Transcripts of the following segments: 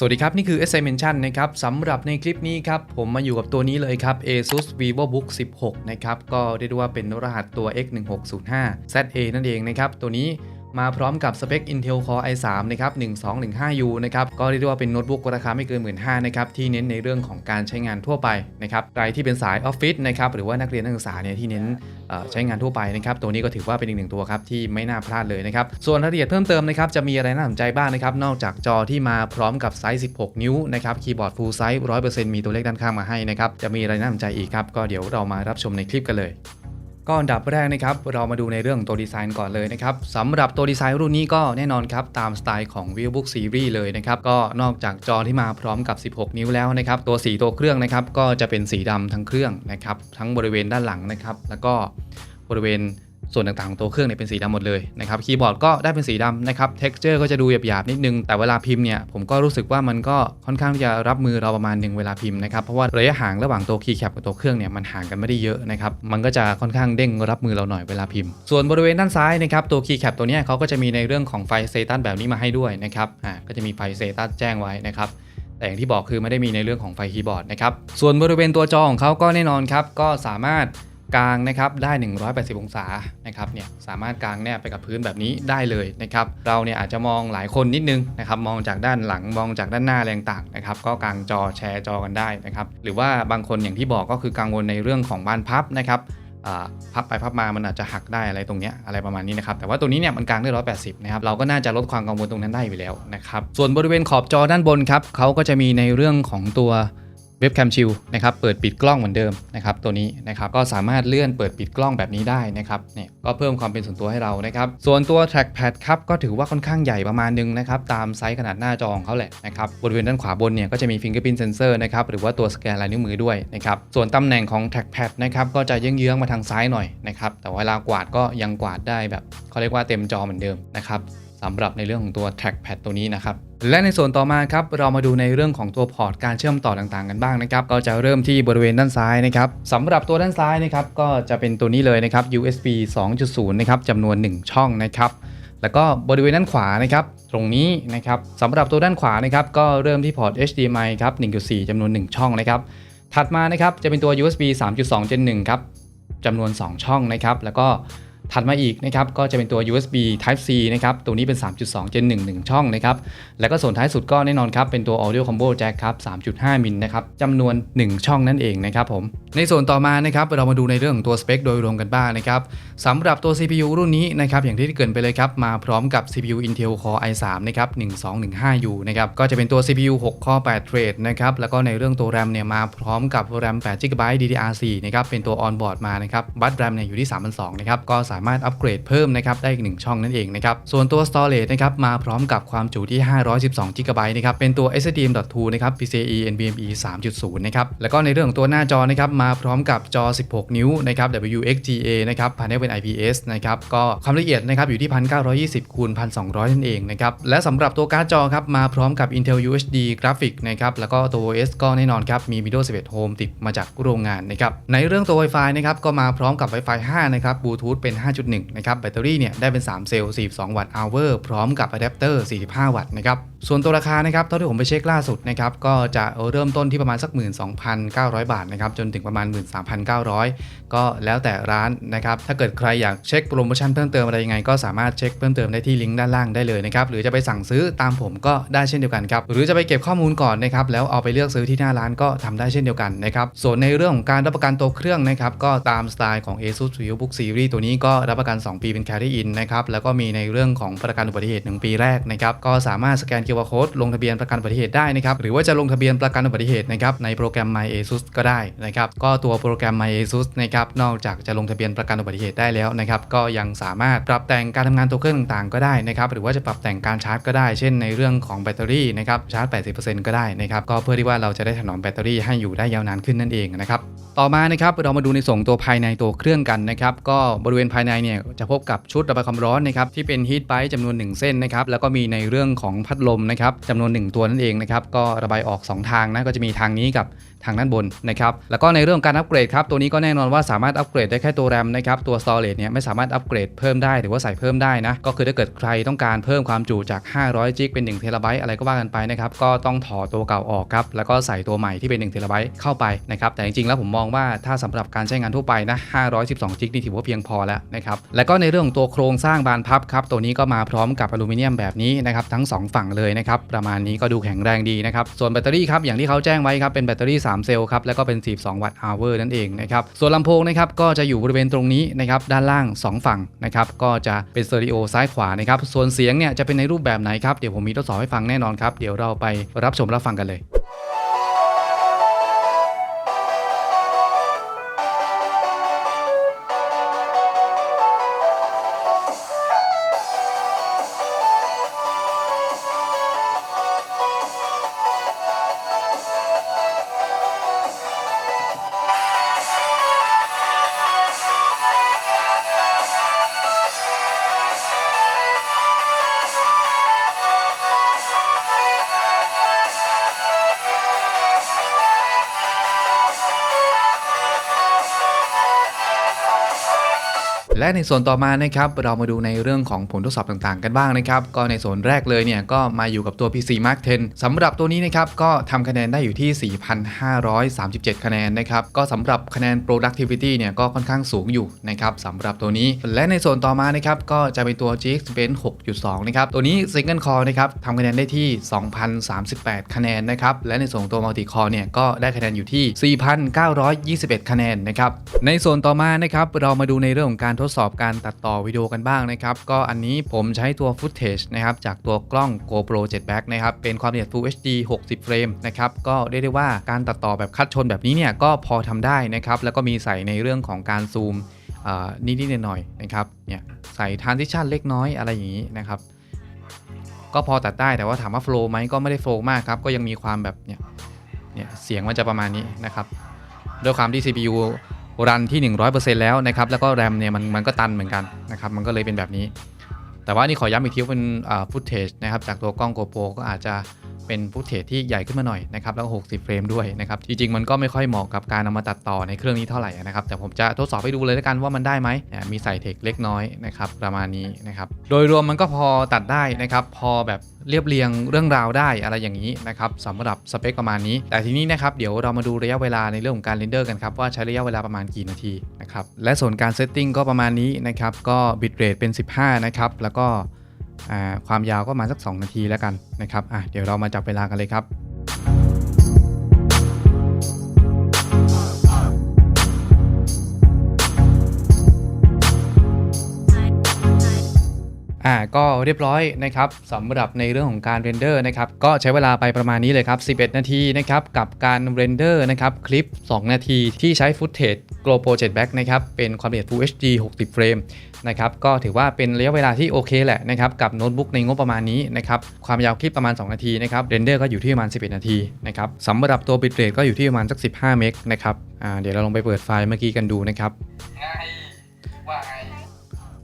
สวัสดีครับ นี่คือ s i m e n t i o n นะครับสำหรับในคลิปนี้ครับผมมาอยู่กับตัวนี้เลยครับ ASUS VivoBook 16 นะครับ ก็เรียกได้ว่าเป็นรหัสตัว X1605 ZA นั่นเองนะครับ ตัวนี้ มาพร้อมกับสเปค Intel Core i3 นะครับ 1215U นะครับ ก็เรียกได้ว่าเป็นโน้ตบุ๊กราคาไม่เกิน 15,000นะครับ ที่เน้นในเรื่องของการใช้งานทั่วไปนะครับ ใครที่เป็นสายออฟฟิศนะครับ หรือว่านักเรียนนักศึกษาเนี่ยที่เน้นใช้งานทั่วไปนะครับ ตัวนี้ก็ถือว่าเป็นอีกหนึ่งตัวครับที่ไม่น่าพลาดเลยนะครับ ส่วนรายละเอียดเพิ่มเติมนะครับ จะมีอะไรน่าสนใจบ้างนะครับ นอกจากจอที่มาพร้อมกับไซส์ 16 นิ้วนะครับ คีย์บอร์ด full size 100%มีตัวเลขด้านข้างมาให้นะครับ จะมีอะไรน่าสนใจอีกครับ ก็เดี๋ยวเรามารับชมในคลิปกันเลย ก็อันดับแรกนะครับเรามาดูในเรื่องตัวดีไซน์ก่อนเลยนะครับสำหรับตัวดีไซน์รุ่นนี้ก็แน่นอนครับตามสไตล์ของ VivoBook Series เลยนะครับก็นอกจากจอที่มาพร้อมกับ 16 นิ้วแล้วนะครับตัวสีตัวเครื่องนะครับก็จะเป็นสีดำทั้งเครื่องนะครับทั้งบริเวณด้านหลังนะครับแล้วก็บริเวณ ส่วนต่างๆของตัวเครื่องเนี่ยเป็นสีดำหมดเลยนะครับคีย์บอร์ดก็ได้เป็นสีดำนะครับ texture ก็จะดูหยาบๆนิดนึง แต่เวลาพิมพ์เนี่ยผมก็รู้สึกว่ามันก็ค่อนข้างที่จะรับมือเราประมาณหนึ่งเวลาพิมพ์นะครับเพราะว่าระยะห่างระหว่างตัวคีย์แคปกับตัวเครื่องเนี่ยมันห่างกันไม่ได้เยอะนะครับมันก็จะค่อนข้างเด้งรับมือเราหน่อยเวลาพิมพ์ ส่วนบริเวณด้านซ้ายนะครับตัวคีย์แคปตัวเนี้ยเขาก็จะมีในเรื่องของไฟเซตัสแบบนี้มาให้ด้วยนะครับอ่าก็จะมีไฟเซตัสแจ้งไว้นะครับแต่อย่างที่บอกคือไม่ได้มีในเรื่องของไฟคีย์บอร์ดนะครับส่วนบริเวณตัวจอของเขาก็แน่นอนครับก็สามารถ กางนะครับได้ 180 องศานะครับเนี่ยสามารถกางแนบไปกับพื้นแบบนี้ได้เลยนะครับเราเนี่ยอาจจะมองหลายคนนิดนึงนะครับมองจากด้านหลังมองจากด้านหน้าอะไรต่างนะครับก็กางจอแชร์จอกันได้นะครับหรือว่าบางคนอย่างที่บอกก็คือกังวลในเรื่องของบานพับนะครับพับไปพับมามันอาจจะหักได้อะไรตรงเนี้ยอะไรประมาณนี้นะครับแต่ว่าตัวนี้เนี่ยมันกลางได้ 180 นะครับเราก็น่าจะลดความกังวลตรงนั้นได้อยู่แล้วนะครับส่วนบริเวณขอบจอด้านบนครับเขาก็จะมีในเรื่องของตัว เว็บแคมชิลนะครับเปิดปิดกล้องเหมือนเดิมนะครับตัวนี้นะครับก็สามารถเลื่อนเปิดปิดกล้องแบบนี้ได้นะครับเนี่ยก็เพิ่มความเป็นส่วนตัวให้เรานะครับส่วนตัว trackpad ครับก็ถือว่าค่อนข้างใหญ่ประมาณนึงนะครับตามไซส์ขนาดหน้าจอของเขาแหละนะครับบริเวณด้านขวาบนเนี่ยก็จะมี fingerprint sensor นะครับหรือว่าตัวสแกนลายนิ้วมือด้วยนะครับส่วนตำแหน่งของ trackpad นะครับก็จะเยื้องๆมาทางซ้ายหน่อยนะครับแต่เวลากวาดก็ยังกวาดได้แบบเขาเรียกว่าเต็มจอเหมือนเดิมนะครับ สำหรับในเรื่องของตัว trackpad ตัวนี้นะครับ และในส่วนต่อมาครับเรามาดูในเรื่องของตัวพอร์ตการเชื่อมต่อต่างๆ กันบ้างนะครับ ก็จะเริ่มที่บริเวณด้านซ้ายนะครับสำหรับตัวด้านซ้ายนะครับก็จะเป็นตัวนี้เลยนะครับ USB 2.0 นะครับจำนวน 1 ช่องนะครับแล้วก็บริเวณด้านขวานะครับตรงนี้นะครับสำหรับตัวด้านขวานะครับก็เริ่มที่พอร์ต HDMI ครับ 1.4จำนวน 1 ช่องนะครับถัดมานะครับจะเป็นตัว USB 3.2 Gen 1ครับจำนวน 2 ช่องนะครับ แล้วก็ ถัดมาอีกนะครับก็จะเป็นตัว USB Type C นะครับตัวนี้เป็น 3.2 Gen 1 1 ช่องนะครับแล้วก็ส่วนท้ายสุดก็แน่นอนครับเป็นตัว Audio Combo Jack ครับ 3.5 มิลนะครับจำนวน 1 ช่องนั่นเองนะครับผมในส่วนต่อมานะครับเรามาดูในเรื่องของตัวสเปคโดยรวมกันบ้างนะครับสำหรับตัว CPU รุ่นนี้นะครับอย่างที่ได้เกรินไปเลยครับมาพร้อมกับ CPU Intel Core i3 นะครับ 1215U นะครับก็จะเป็นตัว CPU 6 Core 8 Thread นะครับแล้วก็ในเรื่องตัว RAM เนี่ยมาพร้อมกับ RAM 8 GB DDR4 นะครับเป็นตัว on-board มานะครับบัต RAM เนี่ยอยู่ที่3,200นะครับก็สาามารถอัปเกรดเพิ่มนะครับได้อีก 1 ช่องนั่นเองนะครับส่วนตัว storage นะครับมาพร้อมกับความจุที่ 512 GB นะครับเป็นตัว SSDM.2 นะครับ PCIe NVMe 3.0 นะครับแล้วก็ในเรื่องของตัวหน้าจอนะครับมาพร้อมกับจอ 16 นิ้วนะครับ WXGA นะครับภายในเป็น IPS นะครับก็ความละเอียดนะครับอยู่ที่ 1920คูณ1200 นั่นเองนะครับและสำหรับตัวการ์ดจอครับมาพร้อมกับ Intel UHD Graphic นะครับแล้วก็ตัว OS ก็แน่นอนครับมี Windows 11 Home ติดมาจากโรงงานนะครับในเรื่องตัว Wi-Fi นะครับก็มาพร้อมกับ Wi-Fi 5 นะครับ Bluetooth เป็น5.1 นะครับ แบตเตอรี่เนี่ยได้เป็น 3 เซลล์ 42 วัตต์ hour พร้อมกับอะแดปเตอร์ 45 วัตต์นะครับ ส่วนตัวราคานะครับ เท่าที่ผมไปเช็คล่าสุดนะครับ ก็จะเริ่มต้นที่ประมาณสัก 12,900 บาทนะครับ จนถึงประมาณ 13,900 ก็แล้วแต่ร้านนะครับ ถ้าเกิดใครอยากเช็คโปรโมชั่นเพิ่มเติมอะไรยังไง ก็สามารถเช็คเพิ่มเติมได้ที่ลิงก์ด้านล่างได้เลยนะครับ หรือจะไปสั่งซื้อตามผมก็ได้เช่นเดียวกันครับ หรือจะไปเก็บข้อมูลก่อนนะครับ แล้วเอาไปเลือกซื้อที่หน้าร้านก็ทำได้เช่นเดียวกันนะครับ ส่วนในเรื่องของการรับประกันตัวเครื่องนะครับ ก็ตามสไตล์ของ ASUS VivoBook Series ตัวนี้ก็รับประกัน 2 ปีเป็น Carry In นะครับ แล้วก็มีในเรื่องของประกันอุบัติเหตุ 1 ปีแรกนะครับ ก็สามารถสแกน QR Code ลงทะเบียนประกันอุบัติเหตุได้นะครับ หรือว่าจะลงทะเบียนประกันอุบัติเหตุนะครับในโปรแกรม My ASUS ก็ได้นะครับ ก็ตัวโปรแกรม My ASUS นะครับ นอกจากจะลงทะเบียนประกันอุบัติเหตุได้แล้วนะครับ ก็ยังสามารถปรับแต่งการทำงานตัวเครื่องต่างๆ ก็ได้นะครับ หรือว่าจะปรับแต่งการชาร์จก็ได้ เช่นในเรื่องของแบตเตอรี่นะครับชาร์จ 80%ก็ได้นะครับ ก็เพื่อที่ว่าเราจะได้ถนอมแบตเตอรี่ให้อยู่ได้ยาวนานขึ้นนั่นเองนะครับ ต่อมานะครับเรามาดูในส่วนตัวภายในตัวเครื่องกันนะครับ ก็บริเวณภายในเนี่ยจะพบกับชุดระบายความร้อนนะครับที่เป็นฮีทไ i จำนวน 1 เส้นนะครับแล้วก็มีในเรื่องของพัดลมนะครับจำนวน 1 ตัวนั่นเองนะครับก็ระบายออก 2 ทางนะก็จะมีทางนี้กับทางด้านบนนะครับแล้วก็ในเรื่องของการอัปเกรดครับตัวนี้ก็แน่นอนว่าสามารถอัปเกรดได้แค่ตัวแรมนะครับตัว storage เนี่ยไม่สามารถอัปเกรดเพิ่มได้หรือว่าใส่เพิ่มได้นะก็คือถ้าเกิดใครต้องการเพิ่มความจุจาก 500จิกเป็น1เทราไบต์อะไรก็ว่ากันไปนะครับก็ต้องถอดตัวเก่าออกครับแล้วก็ใส่ตัวใหม่ที่เป็น1เทราไบต์เข้าไปนะครับแต่จริงๆแล้วผมมองว่าถ้าสำหรับการใช้งานทั่วไปนะ512จิกนี่ถือว่าเพียงพอแล้วนะครับแล้วก็ในเรื่องของตัวโครงสร้างบานพับครับตัวนี้ก็มาพร้อมกับอลูมิเนียมแบบนี้นะครับทั้งสองฝั่งเลยนะครับประมาณนี้ก็ดูแข็งแรงดีนะครับส่วนแบตเตอรี่ครับอย่างที่เขาแจ้งไว้ครับเป็นแบตเตอรี่ 3 เซลล์ครับแล้วก็เป็น 42 วัตต์ hour นั่นเองนะครับส่วนลำโพงนะครับก็จะอยู่บริเวณตรงนี้นะครับด้านล่าง 2 ฝั่งนะครับก็จะเป็นสเตอริโอซ้ายขวานะครับส่วนเสียงเนี่ยจะเป็นในรูปแบบไหนครับเดี๋ยวผมมีทดสอบให้ฟังแน่นอนครับเดี๋ยวเราไปรับชมรับฟังกันเลย และในส่วนต่อมานะครับเรามาดูในเรื่องของผลทดสอบต่างๆ กันบ้างนะครับ ก็ในส่วนแรกเลยเนี่ยก็มาอยู่กับตัว PC Mark 10สำหรับตัวนี้นะครับก็ทำคะแนนได้อยู่ที่ 4,537 คะแนนนะครับก็สำหรับคะแนน productivity เนี่ยก็ค่อนข้างสูงอยู่นะครับสำหรับตัวนี้ และในส่วนต่อมานะครับก็จะเป็นตัว GX Bench 6.2 นะครับตัวนี้ Single Core นะครับทำคะแนนได้ที่ 2,038 คะแนนนะครับและในส่วนของตัว Multi Core เนี่ยก็ได้คะแนนอยู่ที่ 4,921 คะแนนนะครับในส่วนต่อมานะครับเรามาดูในเรื่องของการทดดสอบการตัดต่อวิดีโอกันบ้างนะครับ ก็อันนี้ผมใช้ตัว footage นะครับจากตัวกล้อง GoPro 7 Back นะครับ เป็นความละเอียด Full HD 60 เฟรมนะครับ ก็เรียกได้ว่าการตัดต่อแบบคัดชนแบบนี้เนี่ยก็พอทำได้นะครับ แล้วก็มีใส่ในเรื่องของการซูมอ่านิดๆหน่อยๆนะครับ เนี่ยใส่ transition เล็กน้อยอะไรอย่างนี้นะครับ ก็พอตัดได้แต่ว่าถามว่าโฟล์ไหมก็ไม่ได้โฟล์มากครับ ก็ยังมีความแบบเนี่ย เนี่ยเสียงมันจะประมาณนี้นะครับ ด้วยความที่ CPU รันที่ 100%แล้วนะครับแล้วก็แรมเนี่ยมันมันก็ตันเหมือนกันนะครับมันก็เลยเป็นแบบนี้ แต่ว่านี่ขอย้ำอีกทีว่าเป็นฟุตเทจนะครับจากตัวกล้อง GoPro ก็อาจจะ เป็นฟุตเทจที่ใหญ่ขึ้นมาหน่อยนะครับแล้วก็60 เฟรมด้วยนะครับจริงๆมันก็ไม่ค่อยเหมาะกับการเอามาตัดต่อในเครื่องนี้เท่าไหร่นะครับแต่ผมจะทดสอบให้ดูเลยแล้วกันว่ามันได้ไหมมีใส่เทคเล็กน้อยนะครับประมาณนี้นะครับโดยรวมมันก็พอตัดได้นะครับพอแบบเรียบเรียงเรื่องราวได้อะไรอย่างนี้นะครับสำหรับสเปคประมาณนี้ แต่ทีนี้นะครับเดี๋ยวเรามาดูระยะเวลาในเรื่องของการเรนเดอร์กันครับว่าใช้ระยะเวลาประมาณกี่นาทีนะครับและส่วนการเซตติ้งก็ประมาณนี้นะครับก็บิตเรทเป็น 15 นะครับแล้วก็ ความยาวก็มาสัก 2 นาทีแล้วกันนะครับเดี๋ยวเรามาจับเวลากันเลยครับ อ่าก็เรียบร้อยนะครับสำหรับในเรื่องของการเรนเดอร์นะครับก็ใช้เวลาไปประมาณนี้เลยครับ 11 นาทีนะครับกับการเรนเดอร์นะครับคลิป 2 นาทีที่ใช้ฟุตเทจ GoPro 7 Back นะครับเป็นความละเอียด Full HD 60 เฟรมนะครับก็ถือว่าเป็นระยะเวลาที่โอเคแหละนะครับกับโน้ตบุ๊กในงบประมาณนี้นะครับความยาวคลิปประมาณ 2 นาทีนะครับเรนเดอร์ก็อยู่ที่ประมาณ 11 นาทีนะครับสำหรับตัวบิตเรทก็อยู่ที่ประมาณสัก 15 เมกนะครับอ่าเดี๋ยวเราลองไปเปิดไฟล์เมื่อกี้กันดูนะครับว่าไง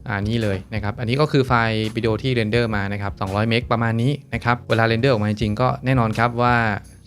อันนี้เลยนะครับอันนี้ก็คือไฟล์วิดีโอที่เรนเดอร์มานะครับ200 เมกประมาณนี้นะครับเวลาเรนเดอร์ออกมาจริงก็แน่นอนครับว่า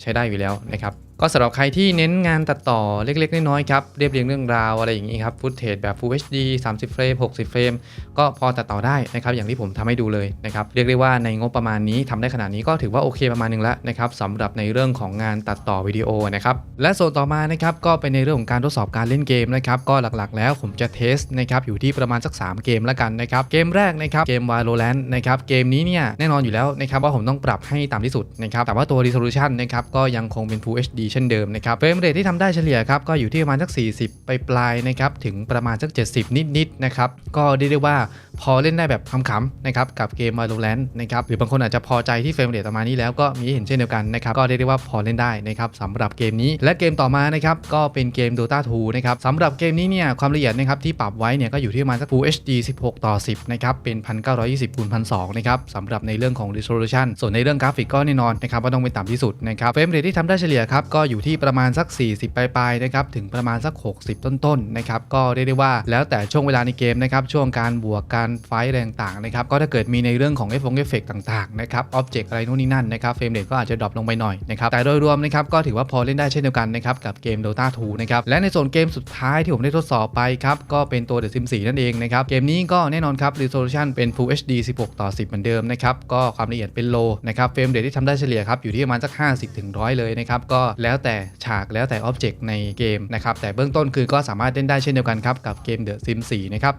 ใช้ได้อยู่แล้วนะครับ ก็สำหรับใครที่เน้นงานตัดต่อเล็กๆ น้อยๆครับเรียบเรียงเรื่องราวอะไรอย่างนี้ครับฟุตเทจแบบ Full HD 30 เฟรม 60 เฟรม ก็พอตัดต่อได้นะครับอย่างที่ผมทำให้ดูเลยนะครับเรียกได้ว่าในงบประมาณนี้ทำได้ขนาดนี้ก็ถือว่าโอเคประมาณหนึงแล้วนะครับสำหรับในเรื่องของงานตัดต่อวิดีโอนะครับและส่วนต่อมานะครับก็เป็นในเรื่องของการทดสอบการเล่นเกมนะครับก็หลักๆ แล้วผมจะเทสนะครับอยู่ที่ประมาณสัก 3 เกมแล้วกันนะครับเกมแรกนะครับเกม Valorant นะครับเกมนี้เนี่ยแน่นอนอยู่แล้วนะครับว่าผมต้องปรับให้ต่ำที่สุดนะครับแต่ว่าตัว resolution นะครับก็ยังคงเป็น Full HD เช่นเดิมนะครับเฟรมเรทที่ทำได้เฉลี่ยครับก็อยู่ที่ประมาณสัก 40 ไปปลายนะครับถึงประมาณสัก 70 นิดๆนะครับก็เรียกได้ว่าพอเล่นได้แบบขำๆนะครับกับเกม Valorant นะครับหรือบางคนอาจจะพอใจที่เฟรมเรทประมาณนี้แล้วก็มีเห็นเช่นเดียวกันนะครับก็เรียกได้ว่าพอเล่นได้นะครับสำหรับเกมนี้และเกมต่อมานะครับก็เป็นเกม Dota 2นะครับสำหรับเกมนี้เนี่ยความละเอียดนะครับที่ปรับไว้เนี่ยก็อยู่ที่ประมาณสัก Full HD 16 ต่อ 10นะครับเป็น1920คูณ1002นะครับสำหรับในเรื่องของ resolution ส่วนในเรื่องกราฟิกก็แน่นอนนะครับว่าต้องเป็นต่ำที่สุดนะครับเฟรมเรทที่ทำได้เฉลี่ยครับกก็อยู่ที่ประมาณสัก 40 ปลายๆนะครับถึงประมาณสัก 60 ต้นๆนะครับก็เรียกได้ว่าแล้วแต่ช่วงเวลาในเกมนะครับช่วงการบวกการไฟต์อะไรต่างนะครับก็ถ้าเกิดมีในเรื่องของเอฟเอฟเฟกต่างๆนะครับออบเจกต์อะไรนู่นนี่นั่นนะครับเฟรมเรทก็อาจจะดรอปลงไปหน่อยนะครับแต่โดยรวมนะครับก็ถือว่าพอเล่นได้เช่นเดียวกันนะครับกับเกม Dota 2นะครับและในส่วนเกมสุดท้ายที่ผมได้ทดสอบไปครับก็เป็นตัว The Sims 4นั่นเองนะครับเกมนี้ก็แน่นอนครับ resolution เป็น Full HD 16 ต่อ 10 เหมือนเดิมนะครับก็ความละเอียดเป็นโลนะครับเฟรมเรทที่ทำได้เฉลี่ยครับอยู่ที่ประมาณสัก 50ถึง100 เลยนะครับก็แแล้วแต่ฉากแล้วแต่ออบเจกต์ในเกมนะครับแต่เบื้องต้นคือก็สามารถเล่นได้เช่นเดียวกันครับกับเกม The Sims 4 นะครับ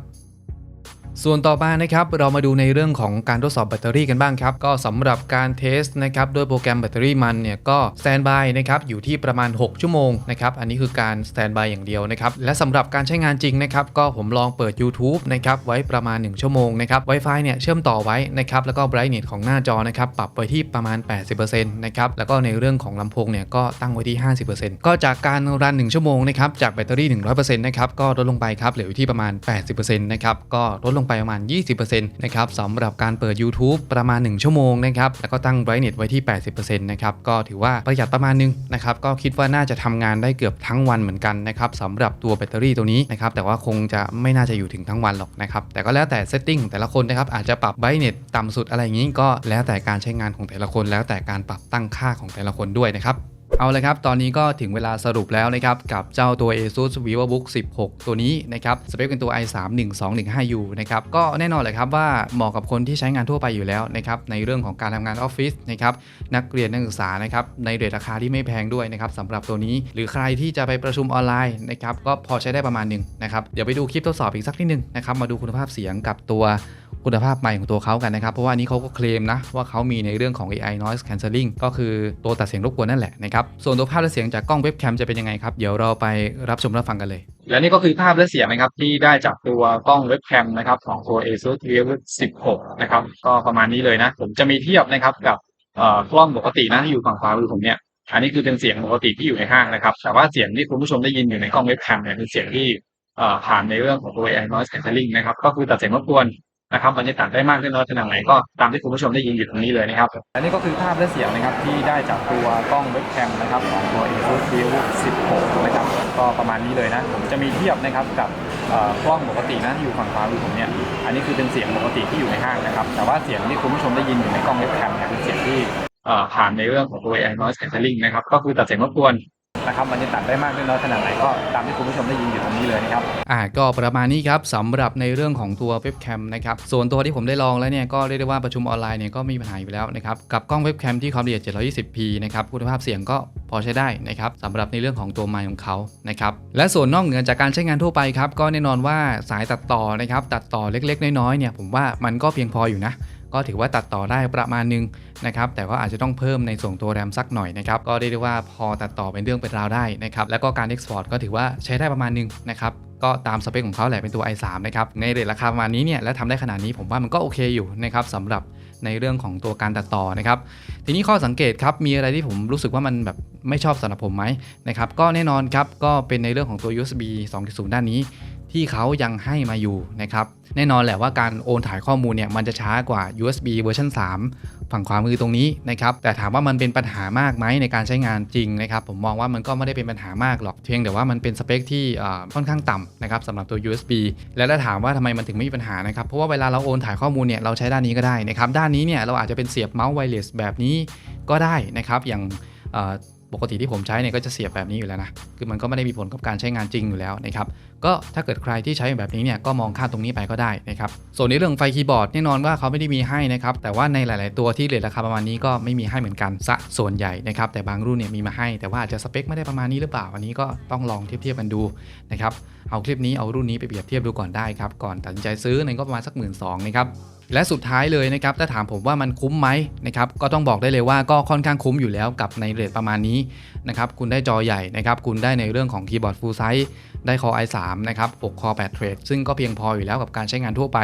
ส่วนต่อมานะครับเรามาดูในเรื่องของการทดสอบแบตเตอรี่กันบ้างครับ ก็สำหรับการเทสนะครับด้วยโปรแกรมแบตเตอรี่มันเนี่ยก็สแตนบายนะครับอยู่ที่ประมาณ 6 ชั่วโมงนะครับอันนี้คือการสแตนบายอย่างเดียวนะครับและสำหรับการใช้งานจริงนะครับก็ผมลองเปิด YouTube นะครับไว้ประมาณ 1 ชั่วโมงนะครับ Wi-Fi เนี่ยเชื่อมต่อไว้นะครับแล้วก็ brightness ของหน้าจอนะครับปรับไว้ที่ประมาณ 80%นะครับแล้วก็ในเรื่องของลำโพงเนี่ยก็ตั้งไว้ที่ 50%ก็จากการรัน 1 ชั่วโมงนะครับจากแบตเตอรี่ 100%นะครับก็ลดลงไปครับเหลืออยู่ที่ประมาณ 80%นะครับก็ลดลงไปประมาณ 20%นะครับสำหรับการเปิด YouTube ประมาณ 1 ชั่วโมงนะครับแล้วก็ตั้ง brightness ไว้ที่ 80%นะครับก็ถือว่าประหยัดประมาณนึงนะครับก็คิดว่าน่าจะทำงานได้เกือบทั้งวันเหมือนกันนะครับสำหรับตัวแบตเตอรี่ตัวนี้นะครับแต่ว่าคงจะไม่น่าจะอยู่ถึงทั้งวันหรอกนะครับแต่ก็แล้วแต่ setting แต่ละคนนะครับอาจจะปรับ brightness ต่ำสุดอะไรอย่างนี้ก็แล้วแต่การใช้งานของแต่ละคน แล้วแต่การปรับตั้งค่าของแต่ละคนด้วยนะครับ เอาเลยครับ ตอนนี้ก็ถึงเวลาสรุปแล้วนะครับ กับเจ้าตัว ASUS VivoBook 16 ตัวนี้นะครับ สเปคเป็นตัว i3 1215U นะครับ ก็แน่นอนเลยครับว่าเหมาะกับคนที่ใช้งานทั่วไปอยู่แล้วนะครับ ในเรื่องของการทำงานออฟฟิศนะครับ นักเรียนนักศึกษานะครับ ในเรทราคาที่ไม่แพงด้วยนะครับสำหรับตัวนี้ หรือใครที่จะไปประชุมออนไลน์นะครับ ก็พอใช้ได้ประมาณหนึ่งนะครับ เดี๋ยวไปดูคลิปทดสอบอีกสักนิดนึงนะครับ มาดูคุณภาพเสียงกับตัวคุณภาพไมค์ของตัวเขากันนะครับ เพราะว่านี้เขาก็เคลมนะว่าเขามีในเรื่องของ AI noise cancelling ก็คือตัวตัดเสียงรบกวนนั่นแหละนะครับ ส่วนตัวภาพและเสียงจากกล้องเว็บแคมจะเป็นยังไงครับ เดี๋ยวเราไปรับชมรับฟังกันเลย และนี่ก็คือภาพและเสียงนะครับที่ได้จากตัวกล้องเว็บแคมนะครับของตัว ASUS Vivo 16 นะครับก็ประมาณนี้เลยนะ ผมจะมีเทียบนะครับกับเอ่อกล้องปกตินะที่อยู่ฝั่งขวามือผมเนี่ยอันนี้คือเป็นเสียงปกติที่อยู่ในห้างนะครับ แต่ว่าเสียงที่คุณผู้ชมได้ยินอยู่ในกล้องเว็บแคมเนี่ยคือเสียงที่เอ่อผ่านในเรื่องของตัว AI noise cancelling นะครับก็คือตัดเสียงรบกวน นะครับมันจะตัดได้มากขึ้นน้อยขนาดไหนก็ตามที่คุณผู้ชมได้ยินอยู่ตรงนี้เลยนะครับและนี่ก็คือภาพและเสียงนะครับที่ได้จากตัวกล้องเว็บแคมนะครับของตัว ASUS Vivo 16 นะครับก็ประมาณนี้เลยนะ ผมจะมีเทียบนะครับกับเอ่อกล้องปกตินะที่อยู่ฝั่งขวามือผมเนี่ยอันนี้คือเป็นเสียงปกติที่อยู่ในห้างนะครับ แต่ว่าเสียงที่คุณผู้ชมได้ยินอยู่ในกล้องเว็บแคมเนี่ยเป็นเสียงที่เอ่อผ่านในเรื่องของตัว AI noise cancelling นะครับก็คือตัดเสียงรบกวน นะครับมันจะตัดได้มากน้อยขนาดไหนก็ตามที่คุณผู้ชมได้ยินอยู่ตรงนี้เลยนะครับอ่าก็ประมาณนี้ครับสำหรับในเรื่องของตัวเว็บแคมนะครับส่วนตัวที่ผมได้ลองแล้วเนี่ยก็เรียกได้ว่าประชุมออนไลน์เนี่ยก็ม่มีปัญหาอยู่แล้วนะครับกับกล้องเว็บแคมที่ความละเอียด 720p นะครับคุณภาพเสียงก็พอใช้ได้นะครับสำหรับในเรื่องของตัวไมค์ของเขานะครับและส่วนนอกเหนือจากการใช้งานทั่วไปครับก็แน่นอนว่าสายตัดต่อนะครับตัดต่อเล็กๆ น้อยๆเนี่ยผมว่ามันก็เพียงพออยู่นะ ก็ถือว่าตัดต่อได้ประมาณนึงนะครับแต่ว่าอาจจะต้องเพิ่มในส่วนตัวแรมสักหน่อยนะครับก็เรียกได้ว่าพอตัดต่อเป็นเรื่องเป็นราวได้นะครับแล้วก็การ Export ก็ถือว่าใช้ได้ประมาณนึงนะครับก็ตามสเปคของเขาแหละเป็นตัว i3 นะครับในเรทราคาประมาณนี้เนี่ยและทำได้ขนาดนี้ผมว่ามันก็โอเคอยู่นะครับสำหรับในเรื่องของตัวการตัดต่อนะครับทีนี้ข้อสังเกตครับมีอะไรที่ผมรู้สึกว่ามันแบบไม่ชอบสำหรับผมไหมนะครับก็แน่นอนครับก็เป็นในเรื่องของตัว USB 2.0 ด้านนี้ ที่เขายังให้มาอยู่นะครับแน่นอนแหละว่าการโอนถ่ายข้อมูลเนี่ยมันจะช้ากว่า USB เวอร์ชัน3 ฝั่งขวามือตรงนี้นะครับแต่ถามว่ามันเป็นปัญหามากไหมในการใช้งานจริงนะครับผมมองว่ามันก็ไม่ได้เป็นปัญหามากหรอกเพียงแต่ว่ามันเป็นสเปคที่ค่อนข้างต่ำนะครับสำหรับตัว USB และถ้าถามว่าทำไมมันถึงไม่มีปัญหานะครับเพราะว่าเวลาเราโอนถ่ายข้อมูลเนี่ยเราใช้ด้านนี้ก็ได้นะครับด้านนี้เนี่ยเราอาจจะเป็นเสียบเมาส์ไวเลสแบบนี้ก็ได้นะครับอย่าง ปกติที่ผมใช้เนี่ยก็จะเสียบแบบนี้อยู่แล้วนะ คือมันก็ไม่ได้มีผลกับการใช้งานจริงอยู่แล้วนะครับ ก็ถ้าเกิดใครที่ใช้แบบนี้เนี่ยก็มองข้ามตรงนี้ไปก็ได้นะครับ ส่วนในเรื่องไฟคีย์บอร์ดแน่นอนว่าเขาไม่ได้มีให้นะครับ แต่ว่าในหลาย ๆ ตัวที่เรทราคาประมาณนี้ก็ไม่มีให้เหมือนกันซะส่วนใหญ่นะครับ แต่บางรุ่นเนี่ยมีมาให้ แต่ว่าอาจจะสเปคไม่ได้ประมาณนี้หรือเปล่า อันนี้ก็ต้องลองเทียบๆกันดูนะครับ เอาคลิปนี้เอารุ่นนี้ไปเปรียบเทียบดูก่อนได้ครับ ก่อนตัดสินใจซื้อเนี่ยก็ประมาณสักหมื่นสองนะครับ และสุดท้ายเลยนะครับถ้าถามผมว่ามันคุ้มไหมนะครับก็ต้องบอกได้เลยว่าก็ค่อนข้างคุ้มอยู่แล้วกับในเรทประมาณนี้นะครับคุณได้จอใหญ่นะครับคุณได้ในเรื่องของคีย์บอร์ดฟูลไซส์ได้คอ i3 นะครับ6คอ8เทรดซึ่งก็เพียงพออยู่แล้วกับการใช้งานทั่วไป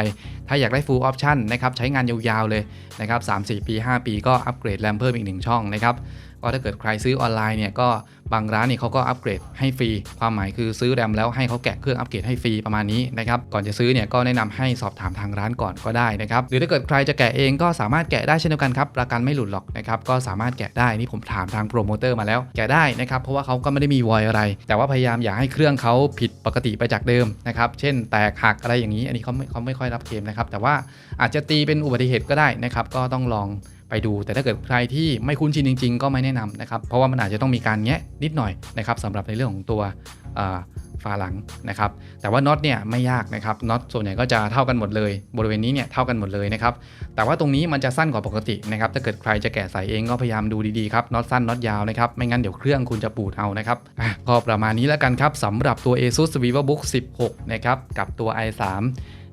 ถ้าอยากได้ Full Option นะครับใช้งานยาวๆเลยนะครับ3-4 ปี 5 ปีก็อัปเกรดแรมเพิ่มอีก 1 ช่องนะครับ ก็ถ้าเกิดใครซื้อออนไลน์เนี่ยก็บางร้านเนี่ยเขาก็อัปเกรดให้ฟรี ความหมายคือซื้อแรมแล้วให้เขาแกะเครื่องอัปเกรดให้ฟรีประมาณนี้นะครับ ก่อนจะซื้อเนี่ยก็แนะนำให้สอบถามทางร้านก่อนก็ได้นะครับ หรือถ้าเกิดใครจะแกะเองก็สามารถแกะได้เช่นเดียวกันครับ ประกันไม่หลุดหรอกนะครับ ก็สามารถแกะได้นี่ผมถามทางโปรโมเตอร์มาแล้ว แกะได้นะครับ เพราะว่าเขาก็ไม่ได้มีวอยอะไร แต่ว่าพยายามอย่าให้เครื่องเขาผิดปกติไปจากเดิมนะครับ เช่น แตกหักอะไรอย่างนี้ อันนี้เขาไม่เขาไม่ค่อยรับเคลมนะครับ แต่ว่าอาจจะตีเป็นอุบัติเหตุก็ได้นะครับ ก็ต้องลอง ดู แต่ถ้าเกิดใครที่ไม่คุ้นชินจริง ๆ ก็ไม่แนะนำนะครับ เพราะว่ามันอาจจะต้องมีการแงะนิดหน่อยนะครับสำหรับในเรื่องของตัวฝาหลังนะครับ แต่ว่าน็อตเนี่ยไม่ยากนะครับน็อตส่วนใหญ่ก็จะเท่ากันหมดเลย บริเวณนี้เนี่ยเท่ากันหมดเลยนะครับ แต่ว่าตรงนี้มันจะสั้นกว่าปกตินะครับ ถ้าเกิดใครจะแกะใส่เองก็พยายามดูดีๆครับน็อตสั้นน็อตยาวนะครับ ไม่งั้นเดี๋ยวเครื่องคุณจะปูดเอานะครับก็ประมาณนี้แล้วกันครับสำหรับตัว ASUS VivoBook 16 นะครับ กับตัว i3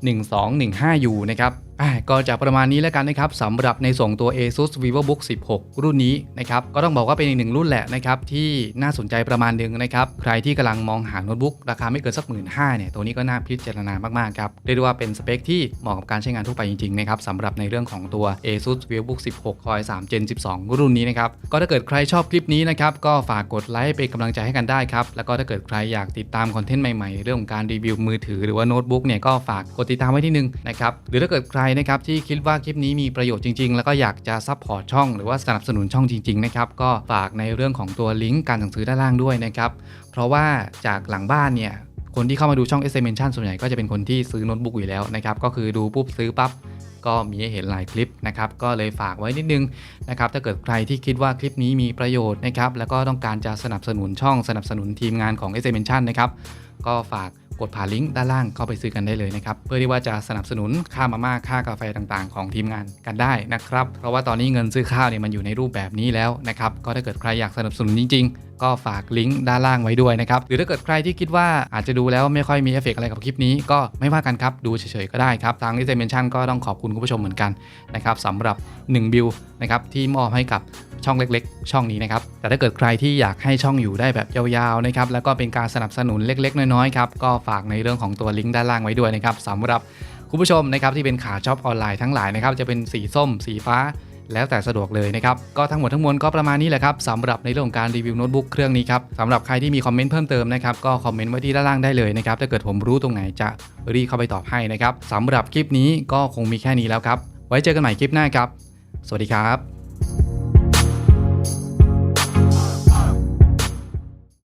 1215U นะครับ ก็จะประมาณนี้แล้วกันนะครับสำหรับในส่งตัว ASUS VivoBook 16 รุ่นนี้นะครับก็ต้องบอกว่าเป็นอีกหนึ่งรุ่นแหละนะครับที่น่าสนใจประมาณหนึ่งนะครับใครที่กำลังมองหาโน้ตบุ๊กราคาไม่เกินสักหมื่นห้าเนี่ยตัวนี้ก็น่าพิจารณามากๆครับเรียกได้ว่าเป็นสเปคที่เหมาะกับการใช้งานทั่วไปจริงๆนะครับสำหรับในเรื่องของตัว ASUS VivoBook 16 Core 3 Gen 12 รุ่นนี้นะครับก็ถ้าเกิดใครชอบคลิปนี้นะครับก็ฝากกดไลค์เป็นกำลังใจให้กันได้ครับแล้วก็ถ้าเกิดใครอยากติดตามคอนเทนต์ใหม่ๆเรื่องของการรีวิวมือถือหรือว่าโน้ตบุ๊กเนี่ยก็ฝากกดติดตามไว้ที่นึงนะครับหรือถ้าเกิดใครนะครับที่คิดว่าคลิปนี้มีประโยชน์จริง ๆ แล้วก็อยากจะซัพพอร์ตช่องหรือว่าสนับสนุนช่องจริงๆนะครับก็ฝากในเรื่องของตัวลิงก์การสั่งซื้อด้านล่างด้วยนะครับเพราะว่าจากหลังบ้านเนี่ยคนที่เข้ามาดูช่อง s m e n t i o n ส่วนใหญ่ก็จะเป็นคนที่ซื้อโน้ตบุ๊กอยู่แล้วนะครับก็คือดูปุ๊บซื้อปั๊บก็มีให้เห็นหลายคลิปนะครับก็เลยฝากไว้นิดนึงนะครับถ้าเกิดใครที่คิดว่าคลิปนี้มีประโยชน์นะครับแล้วก็ต้องการจะสนับสนุนช่องสนับสนุนทีมงานของ s อ m e n t i o n นะครับก็ฝาก ดผ่านลิงก์ด้านล่างเข้าไปซื้อกันได้เลยนะครับ เพื่อที่ว่าจะสนับสนุนค่ามาม่าค่ากาแฟต่างๆ ของทีมงานกันได้นะครับ เพราะว่าตอนนี้เงินซื้อข้าวเนี่ยมันอยู่ในรูปแบบนี้แล้วนะครับ ก็ถ้าเกิดใครอยากสนับสนุนจริง ๆ ก็ฝากลิงก์ด้านล่างไว้ด้วยนะครับ หรือถ้าเกิดใครที่คิดว่าอาจจะดูแล้วไม่ค่อยมีเอฟเฟกต์อะไรกับคลิปนี้ก็ไม่ว่ากันครับดูเฉยๆก็ได้ครับทาง s อ m e n t i o n ก็ต้องขอบคุณคุณผู้ชมเหมือนกันนะครับสำหรับ1บิลนะครับที่มอบให้กับ ช่องเล็กๆ ช่องนี้นะครับ แต่ถ้าเกิดใครที่อยากให้ช่องอยู่ได้แบบยาวๆนะครับแล้วก็เป็นการสนับสนุนเล็ก ๆ น้อยๆครับก็ฝากในเรื่องของตัวลิงก์ด้านล่างไว้ด้วยนะครับสำหรับคุณผู้ชมนะครับที่เป็นขาช็อปออนไลน์ทั้งหลายนะครับจะเป็นสีส้ม สีฟ้าแล้วแต่สะดวกเลยนะครับ ก็ทั้งหมดทั้งมวลก็ประมาณนี้แหละครับสำหรับในเรื่องของการรีวิวโน้ตบุ๊กเครื่องนี้ครับสำหรับใครที่มีคอมเมนต์เพิ่มเติมนะครับก็คอมเมนต์ไว้ที่ด้านล่างได้เลยนะครับถ้าเกิดผมรู้ตรงไหนจะรีเข้าไปตอบให้นะครับสำหรับคลิปนี้ก็คงมีแค่นี้แล้วครับ ไว้เจอกันใหม่คลิปหน้าครับ สวัสดีครับ